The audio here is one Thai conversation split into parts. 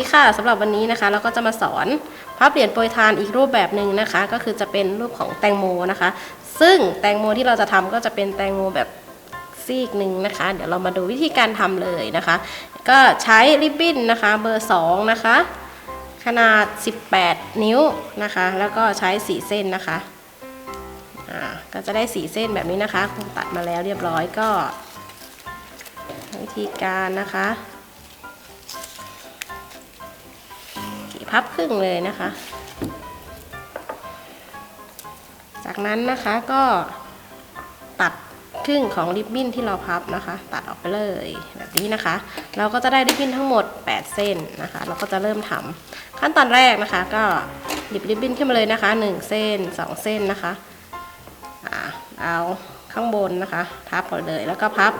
ดีค่ะสำหรับวันนี้นะคะ เราก็จะมาสอนพับเหรียญโปรยทานอีกรูปแบบหนึ่งนะคะ ก็คือจะเป็นรูปของแตงโมนะคะ ซึ่งแตงโมที่เราจะทำก็จะเป็นแตงโมแบบซีกหนึ่งนะคะ เดี๋ยวเรามาดูวิธีการทำเลยนะคะ ก็ใช้ริบบิ้นนะคะเบอร์2นะคะ ขนาด 18 นิ้วนะคะ แล้วก็ใช้สีเส้นนะคะก็จะได้สีเส้นแบบนี้นะคะครูตัดมาแล้วเรียบร้อยก็ วิธีการนะคะ พับครึ่งเลยนะคะ จากนั้นนะคะก็ตัดครึ่งของริบบิ้นที่เราพับนะคะ ตัดออกไปเลยแบบนี้นะคะ เราก็จะได้ริบบิ้นทั้งหมด 8 เส้นนะคะ เราก็จะเริ่มทำขั้นตอนแรกนะคะ ก็หยิบริบบิ้นขึ้นมาเลยนะคะ 1 เส้น 2 เส้นนะคะเอาข้างบนนะคะ ทับก่อนเลยแล้วก็พับ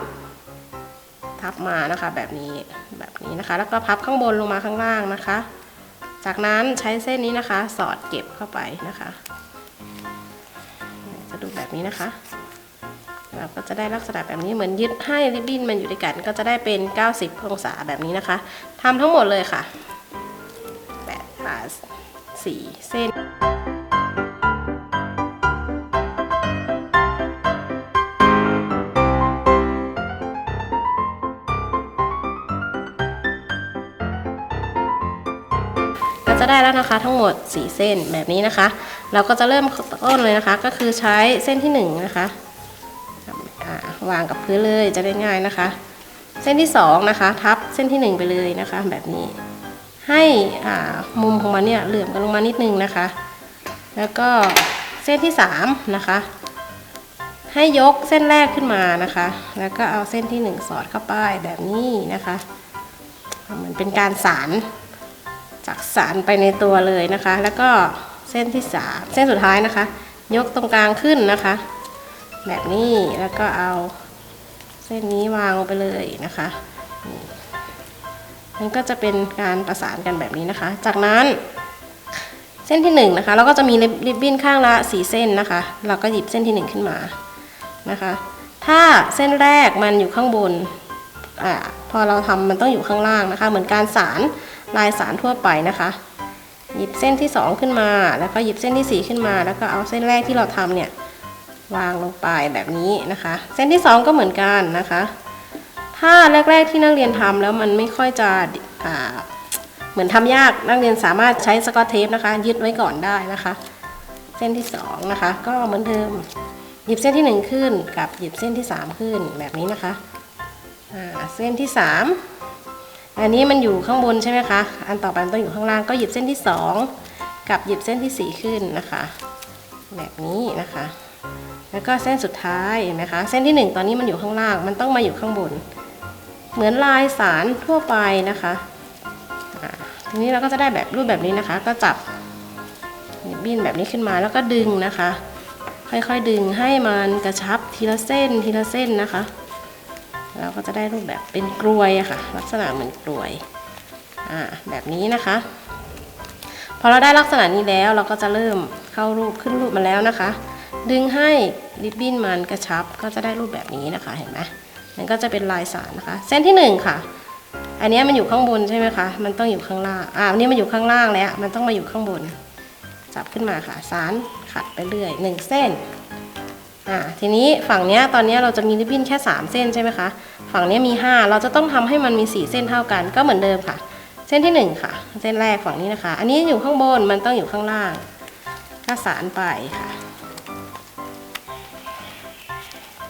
พับมานะคะ แบบนี้แบบนี้นะคะ แล้วก็พับข้างบนลงมาข้างล่างนะคะ จากนั้นใช้เส้นนี้นะคะ สอดเก็บเข้าไปนะคะ จะดูแบบนี้นะคะ เราก็จะได้ลักษณะแบบนี้เหมือนยึดให้ริบบิ้นมันอยู่ด้วยกัน ก็จะได้เป็น 90 องศาแบบนี้นะคะทำทั้งหมดเลยค่ะ8อ่า4เส้น จะได้แล้วนะคะ ทั้งหมด 4 เส้นแบบนี้นะคะ เราก็จะเริ่มต้นเลยนะคะ ก็คือใช้เส้นที่1นะคะวางกับพื้นเลยจะได้ง่ายนะคะ เส้นที่2นะคะ ทับเส้นที่ 1 ไปเลยนะคะ แบบนี้ ให้มุมของมันเนี่ยเหลื่อมกันลงมานิดนึงนะคะ แล้วก็เส้นที่3นะคะให้ยกเส้นแรกขึ้นมานะคะ แล้วก็เอาเส้นที่ 1 สอดเข้าไปแบบนี้นะคะเหมือนเป็นการสาน จากสารไปในตัวเลยนะคะ แล้วก็เส้นที่สามเส้นสุดท้ายนะคะ ยกตรงกลางขึ้นนะคะ แบบนี้แล้วก็เอาเส้นนี้วางลงไปเลยนะคะนี่มันก็จะเป็นการประสานกันแบบนี้นะคะ จากนั้นเส้นที่หนึ่งนะคะเราก็จะมีริบบิ้นข้างละสี่เส้นนะคะ เราก็หยิบเส้นที่หนึ่งขึ้นมานะคะ ถ้าเส้นแรกมันอยู่ข้างบนอ่า พอเราทำมันต้องอยู่ข้างล่างนะคะ เหมือนการสารลายสารทั่วไปนะคะ หยิบเส้นที่ 2 ขึ้นมา แล้วก็หยิบเส้นที่ 4 ขึ้นมา แล้วก็เอาเส้นแรกที่เราทำเนี่ยวางลงไปแบบนี้นะคะ เส้นที่ 2 ก็เหมือนกันนะคะ ถ้าแรก ๆ ที่นักเรียนทำแล้วมันไม่ค่อยจะอ่าเหมือนทำยากนักเรียนสามารถใช้สกอตเทปนะคะ ยึดไว้ก่อนได้นะคะ เส้นที่ 2 นะคะ ก็เหมือนเดิม หยิบเส้นที่ 1 ขึ้นกับหยิบเส้นที่ 3 ขึ้นแบบนี้นะคะ เส้นที่ 3 อันนี้มันอยู่ข้างบนใช่ไหมคะ อันต่อไปมันต้องอยู่ข้างล่างก็หยิบเส้นที่ 2 กับหยิบเส้นที่ 4 ขึ้นนะคะ แบบนี้นะคะ แล้วก็เส้นสุดท้ายเห็นไหมคะ เส้นที่ 1 ตอนนี้มันอยู่ข้างล่าง มันต้องมาอยู่ข้างบน เหมือนลายสารทั่วไปนะคะทีนี้เราก็จะได้แบบรูปแบบนี้นะคะ ก็จับบินแบบนี้ขึ้นมาแล้วก็ดึงนะคะ ค่อยๆดึงให้มันกระชับทีละเส้นทีละเส้นนะคะ เราก็จะได้รูปแบบเป็นกลวยอะค่ะ ลักษณะเหมือนกลวยอ่าแบบนี้นะคะ พอเราได้ลักษณะนี้แล้วเราก็จะเริ่มเข้ารูปขึ้นรูปมาแล้วนะคะ ดึงให้ริบบิ้นมันกระชับก็จะได้รูปแบบนี้นะคะเห็นไหมมันก็จะเป็นลายสารนะคะ เส้นที่หนึ่งค่ะ อันนี้มันอยู่ข้างบนใช่ไหมคะ มันต้องอยู่ข้างล่างอ่าอันนี้มันอยู่ข้างล่างแล้วมันต้องมาอยู่ข้างบน จับขึ้นมาค่ะ สารขัดไปเรื่อยหนึ่งเส้น อ่าทีนี้ฝั่งเนี้ยตอนเนี้ยเราจะมีริบบิ้นแค่ 3 เส้นใช่ไหมคะฝั่งเนี้ยมี 5 เราจะต้องทำให้มันมี 4 เส้นเท่ากันก็เหมือนเดิมค่ะ เส้นที่ 1 ค่ะ เส้นแรกฝั่งนี้นะคะ อันนี้อยู่ข้างบนมันต้องอยู่ข้างล่างก็สารไปค่ะ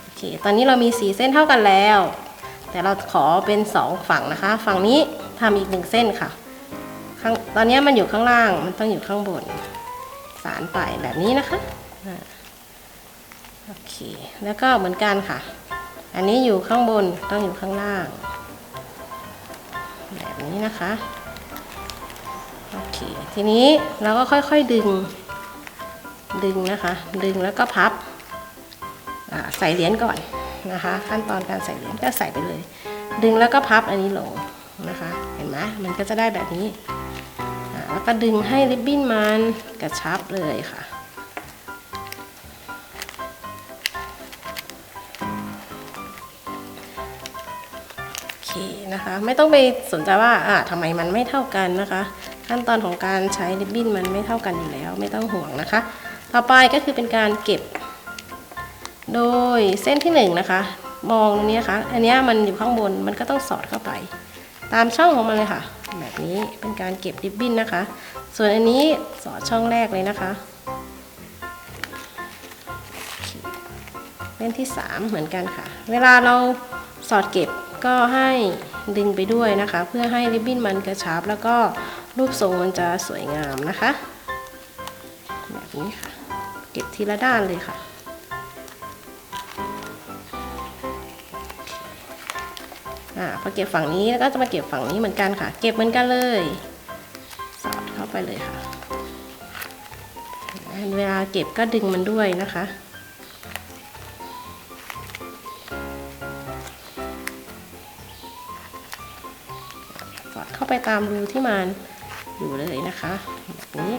โอเคตอนนี้เรามี 4 เส้นเท่ากันแล้ว แต่เราขอเป็น 2 ฝั่งนะคะ ฝั่งนี้ทำอีกหนึ่งเส้นค่ะตอนนี้มันอยู่ข้างล่างมันต้องอยู่ข้างบนสารไปแบบนี้นะคะ โอเค แล้วก็เหมือนกันค่ะ อันนี้อยู่ข้างบนต้องอยู่ข้างล่าง แบบนี้นะคะโอเคทีนี้เราก็ค่อยๆดึง ดึงนะคะ ดึงแล้วก็พับใส่เหรียญก่อนนะคะ ขั้นตอนการใส่เหรียญก็ใส่ไปเลย ดึงแล้วก็พับอันนี้ลงนะคะ เห็นไหมมันก็จะได้แบบนี้แล้วก็ดึงให้ริบบิ้นมันกระชับเลยค่ะ เคนะคะ ไม่ต้องไปสนใจว่าอ่าทำไมมันไม่เท่ากันนะคะ ขั้นตอนของการใช้ริบบิ้นมันไม่เท่ากันอยู่แล้ว ไม่ต้องห่วงนะคะ ต่อไปก็คือเป็นการเก็บ โดยเส้นที่หนึ่งนะคะ มองตรงนี้นะคะอันนี้มันอยู่ข้างบนมันก็ต้องสอดเข้าไป ตามช่องของมันเลยค่ะ แบบนี้เป็นการเก็บริบบิ้นนะคะ ส่วนอันนี้สอดช่องแรกเลยนะคะเส้นที่ 3 เหมือนกันค่ะ เวลาเราสอดเก็บ ก็ให้ดึงไปด้วยนะคะ เพื่อให้ริบบิ้นมันกระชับ แล้วก็รูปทรงมันจะสวยงามนะคะ แบบนี้ค่ะ เก็บทีละด้านเลยค่ะอ่าพอเก็บฝั่งนี้แล้วก็จะมาเก็บฝั่งนี้เหมือนกันค่ะ เก็บเหมือนกันเลย สอดเข้าไปเลยค่ะ เวลาเก็บก็ดึงมันด้วยนะคะ ไปตามรูที่มันอยู่เลยนะคะแบบนี้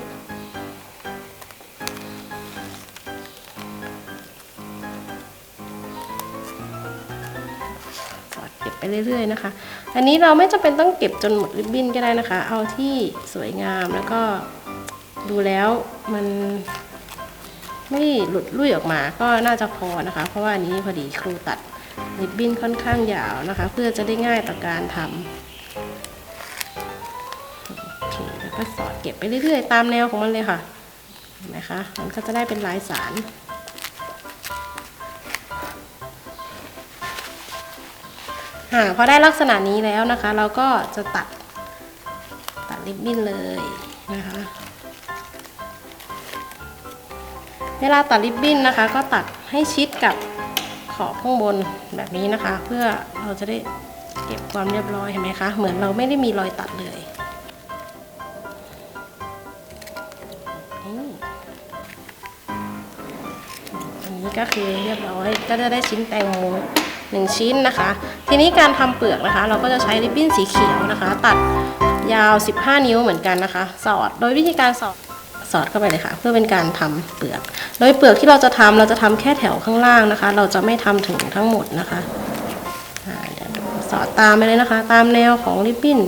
เก็บไปเรื่อยๆนะคะ อันนี้เราไม่จำเป็นต้องเก็บจนหมดริบบิ้นก็ได้นะคะ เอาที่สวยงามแล้วก็ดูแล้วมันไม่หลุดลุ่ยออกมาก็น่าจะพอนะคะ เพราะว่านนี้พอดีครูตัดริบบิ้นค่อนข้างยาวนะคะ เพื่อจะได้ง่ายต่อการทำ ก็สอดเก็บไปเรื่อย ๆ ตามแนวของมันเลยค่ะเห็นไหมคะมันก็จะได้เป็นลายสารอ่าพอได้ลักษณะนี้แล้วนะคะ เราก็จะตัดตัดริบบิ้นเลยนะคะ เวลาตัดริบบิ้นนะคะ ก็ตัดให้ชิดกับขอบข้างบนแบบนี้นะคะ เพื่อเราจะได้เก็บความเรียบร้อยเห็นไหมคะ เหมือนเราไม่ได้มีรอยตัดเลย นี้ก็คือเรียบร้อย ก็จะได้ชิ้นแตงโมหนึ่งชิ้นนะคะ ทีนี้การทำเปลือกนะคะ เราก็จะใช้ริบบิ้นสีเขียวนะคะ ตัดยาว 15 นิ้วเหมือนกันนะคะ สอดโดยวิธีการสอดสอดเข้าไปเลยค่ะ เพื่อเป็นการทำเปลือก โดยเปลือกที่เราจะทำเราจะทำแค่แถวข้างล่างนะคะ เราจะไม่ทำถึงทั้งหมดนะคะสอดตามไปเลยนะคะ ตามแนวของริบบิ้น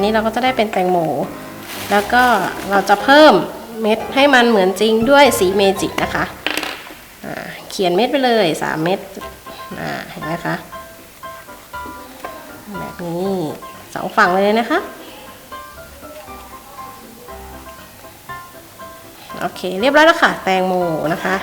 ันนี้เราก็จะได้เป็นแตงโม แล้วก็เราจะเพิ่มเม็ดให้มันเหมือนจริงด้วยสีเมจิกนะคะเขียนเม็ดไปเลย 3 เม็ดเห็นไหมคะ แบบนี้สองฝั่งเลยนะคะ โอเค เรียบร้อยแล้วค่ะ แตงโมนะคะ